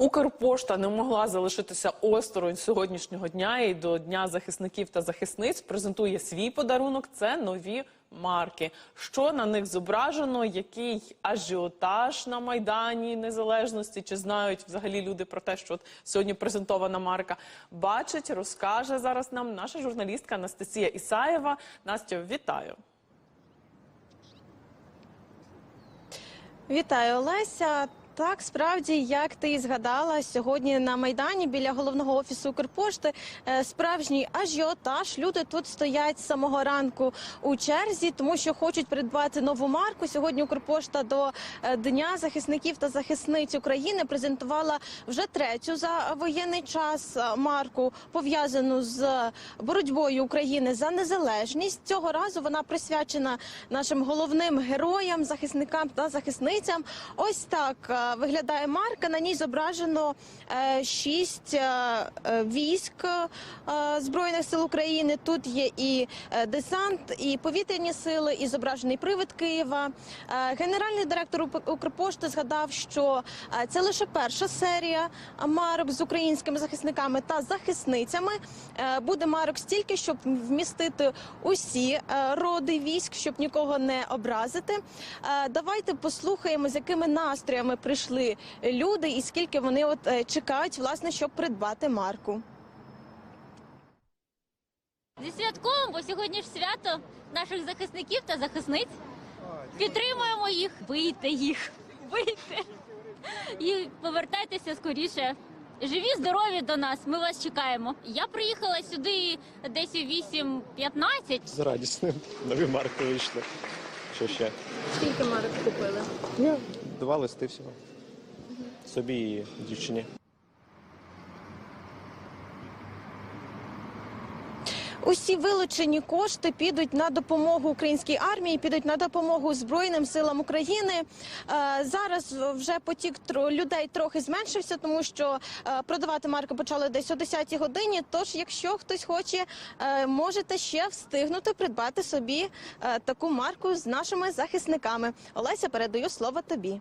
Укрпошта не могла залишитися осторонь сьогоднішнього дня і до Дня захисників та захисниць презентує свій подарунок. Це нові марки. Що на них зображено? Який ажіотаж на майдані незалежності? Чи знають взагалі люди про те, що от сьогодні презентована марка? Бачить, розкаже зараз нам наша журналістка Анастасія Ісаєва. Настю, вітаю. Вітаю, Олеся. Так, справді, як ти і згадала, сьогодні на майдані біля головного офісу Укрпошти е, справжній ажіотаж. Люди тут стоять з самого ранку у черзі, тому що хочуть придбати нову марку. Сьогодні Укрпошта до е, Дня захисників та захисниць України презентувала вже третю за воєнний час е, марку, пов'язану з боротьбою України за незалежність. Цього разу вона присвячена нашим головним героям, захисникам та захисницям. Ось так виглядає марка. На ній зображено е, шість е, е, військ збройних сил України. Тут є і десант, і повітряні сили, і зображений привид Києва. Генеральний директор Укрпошти згадав, що це лише перша серія марок з українськими захисниками та захисницями. Буде марок стільки, щоб вмістити усі роди військ, щоб нікого не образити. Давайте послухаємо, з якими настроями прийшли люди, і скільки вони от е, чекають, власне, щоб придбати марку. Зі святковим, бо сьогодні ж свято наших захисників та захисниць. Підтримуємо їх, бийте їх, бийте і повертайтеся скоріше. Живі, здорові до нас. Ми вас чекаємо. Я приїхала сюди десь у 8.15. З радісним. Нові марки вийшли. Що ще? Скільки марок купили? Два листи всього. Собі і дівчині. Усі вилучені кошти підуть на допомогу українській армії, підуть на допомогу Збройним силам України. Е, Зараз вже потік людей трохи зменшився, тому що е, продавати марки почали десь о 10-й годині. Тож, якщо хтось хоче, е, можете ще встигнути придбати собі таку марку з нашими захисниками. Олеся, передаю слово тобі.